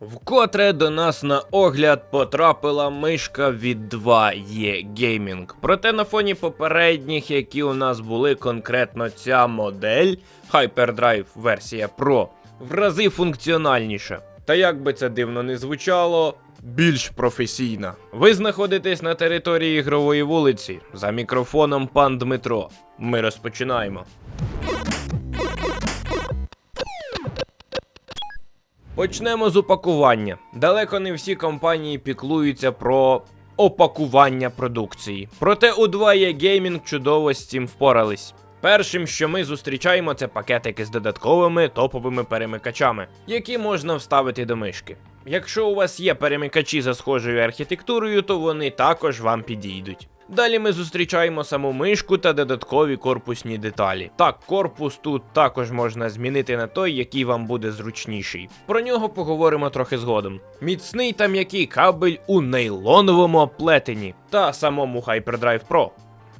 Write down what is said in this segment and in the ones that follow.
Вкотре до нас на огляд потрапила мишка від 2E Gaming. Проте на фоні попередніх, які у нас були конкретно ця модель Hyperdrive версія Pro, в рази функціональніша. Та як би це дивно не звучало, більш професійна. Ви знаходитесь на території ігрової вулиці за мікрофоном пан Дмитро. Ми розпочинаємо. Почнемо з упакування. Далеко не всі компанії піклуються про опакування продукції. Проте у 2E Gaming чудово з цим впорались. Першим, що ми зустрічаємо, це пакетики з додатковими топовими перемикачами, які можна вставити до мишки. Якщо у вас є перемикачі за схожою архітектурою, то вони також вам підійдуть. Далі ми зустрічаємо саму мишку та додаткові корпусні деталі. Так, корпус тут також можна змінити на той, який вам буде зручніший. Про нього поговоримо трохи згодом. Міцний та м'який кабель у нейлоновому оплетенні та самому Hyperdrive Pro.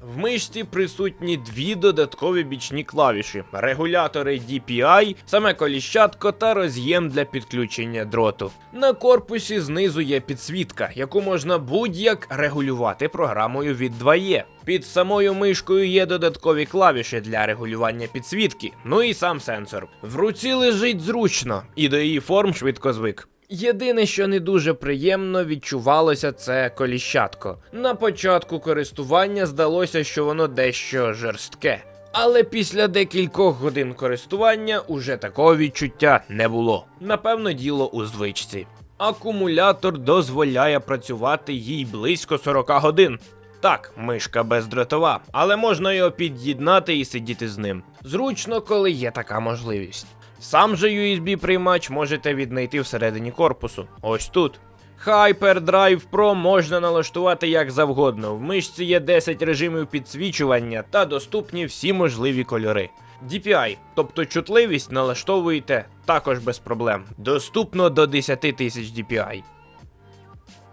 В мишці присутні дві додаткові бічні клавіші: регулятори DPI, саме коліщатко та роз'єм для підключення дроту. На корпусі знизу є підсвітка, яку можна будь-як регулювати програмою від 2E. Під самою мишкою є додаткові клавіші для регулювання підсвітки, ну і сам сенсор. В руці лежить зручно, і до її форм швидко звик. Єдине, що не дуже приємно відчувалося, це коліщатко. На початку користування здалося, що воно дещо жорстке. Але після декількох годин користування уже такого відчуття не було. Напевно, діло у звичці. Акумулятор дозволяє працювати їй близько 40 годин. Так, мишка бездротова, але можна його під'єднати і сидіти з ним. Зручно, коли є така можливість. Сам же USB приймач можете віднайти всередині корпусу. Ось тут. Hyperdrive Pro можна налаштувати як завгодно. В мишці є 10 режимів підсвічування та доступні всі можливі кольори. DPI, тобто чутливість, налаштовуєте також без проблем. Доступно до 10 тисяч DPI.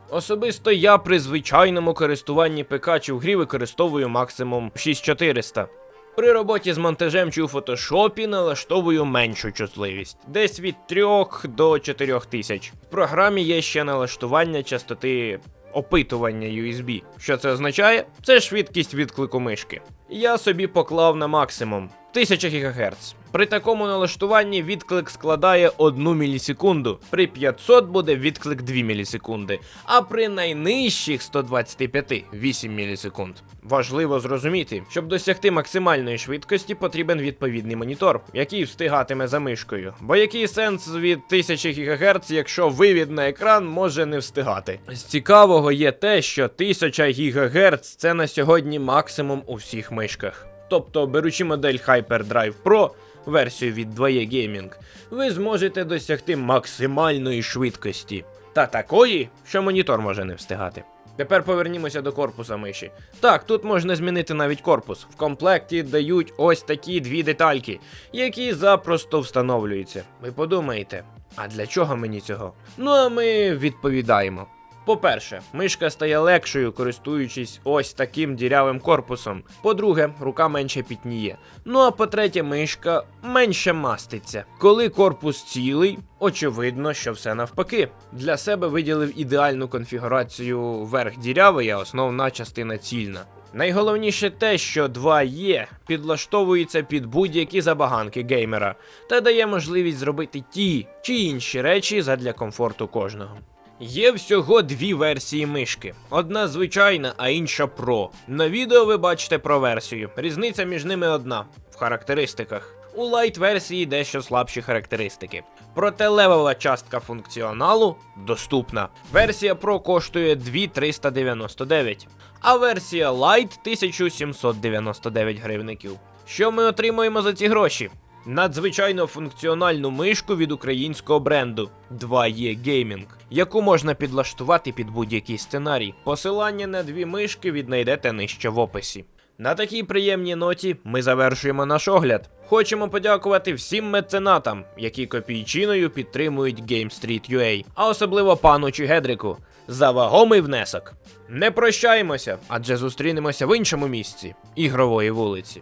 Особисто я при звичайному користуванні ПК чи в грі використовую максимум 6400. При роботі з монтажем чи у фотошопі налаштовую меншу чутливість, десь від 3 до 4 тисяч. В програмі є ще налаштування частоти опитування USB. Що це означає? Це швидкість відклику мишки. Я собі поклав на максимум 1000 ГГц. При такому налаштуванні відклик складає 1 мілісекунду, при 500 буде відклик 2 мілісекунди, а при найнижчих 125 8 мілісекунд. Важливо зрозуміти, щоб досягти максимальної швидкості, потрібен відповідний монітор, який встигатиме за мишкою. Бо який сенс від 1000 ГГц, якщо вивід на екран може не встигати? З цікавого є те, що 1000 ГГц це на сьогодні максимум у всіх мишках. Тобто, беручи модель Hyperdrive Pro, версію від 2E Gaming, ви зможете досягти максимальної швидкості. Та такої, що монітор може не встигати. Тепер повернімося до корпуса миші. Так, тут можна змінити навіть корпус. В комплекті дають ось такі дві детальки, які запросто встановлюються. Ви подумаєте, а для чого мені цього? Ну а ми відповідаємо. По-перше, мишка стає легшою, користуючись ось таким дірявим корпусом. По-друге, рука менше пітніє. Ну а по-третє, мишка менше маститься. Коли корпус цілий, очевидно, що все навпаки. Для себе виділив ідеальну конфігурацію верх дірявий, а основна частина цільна. Найголовніше те, що 2E підлаштовується під будь-які забаганки геймера та дає можливість зробити ті чи інші речі задля комфорту кожного. Є всього дві версії мишки: одна звичайна, а інша Pro. На відео ви бачите про версію. Різниця між ними одна в характеристиках. У лайт версії дещо слабші характеристики. Проте левела частка функціоналу доступна. Версія Pro коштує 2399, а версія Lite 1799 гривників. Що ми отримуємо за ці гроші? Надзвичайно функціональну мишку від українського бренду 2E Gaming, яку можна підлаштувати під будь-який сценарій. Посилання на дві мишки віднайдете нижче в описі. На такій приємній ноті ми завершуємо наш огляд. Хочемо подякувати всім меценатам, які копійчиною підтримують GameStreet.ua, а особливо пану Чигедрику за вагомий внесок. Не прощаємося, адже зустрінемося в іншому місці ігрової вулиці.